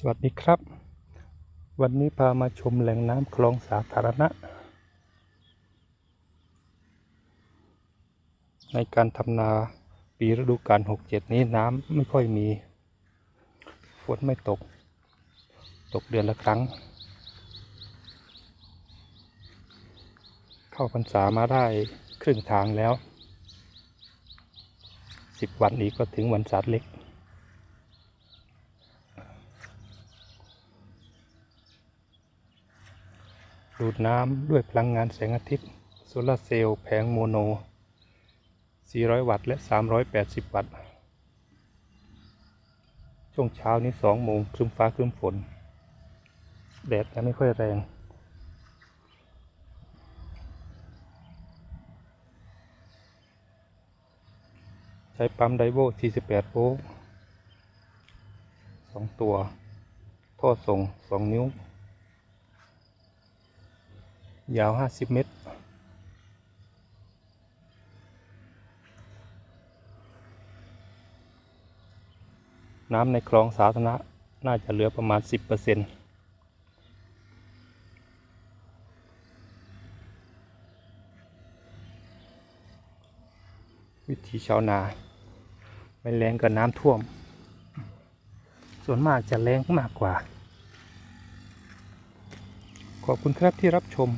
สวัสดีครับ วันนี้พามาชมแหล่งน้ำคลองสาธารณะ ในการทำนาปีฤดูกาล67 นี้น้ำไม่ค่อยมีฝนไม่ตก ตกเดือนละครั้ง เข้าพรรษามาได้ครึ่งทางแล้ว 10 วันนี้ก็ถึงวันศาสตร์เล็ก ดูดน้ำด้วยพลังงานแสงอาทิตย์โซลาร์เซลล์แผงโมโน 400 วัตต์และ 380 วัตต์ ช่วงเช้านี้2โมงครึ้มฟ้าครึ้มฝน แดดยังไม่ค่อยแรง ใช้ปั๊มไดโว48 โวลต์ 2 ตัว ท่อส่ง 2 นิ้ว ยาว50เมตร น้ำในคลองสาธารณะน่าจะเหลือประมาณ 10%วิธีชาวนาไม่แรงกับน้ำท่วม ส่วนมากจะแรงมากกว่า ขอบคุณครับที่รับชม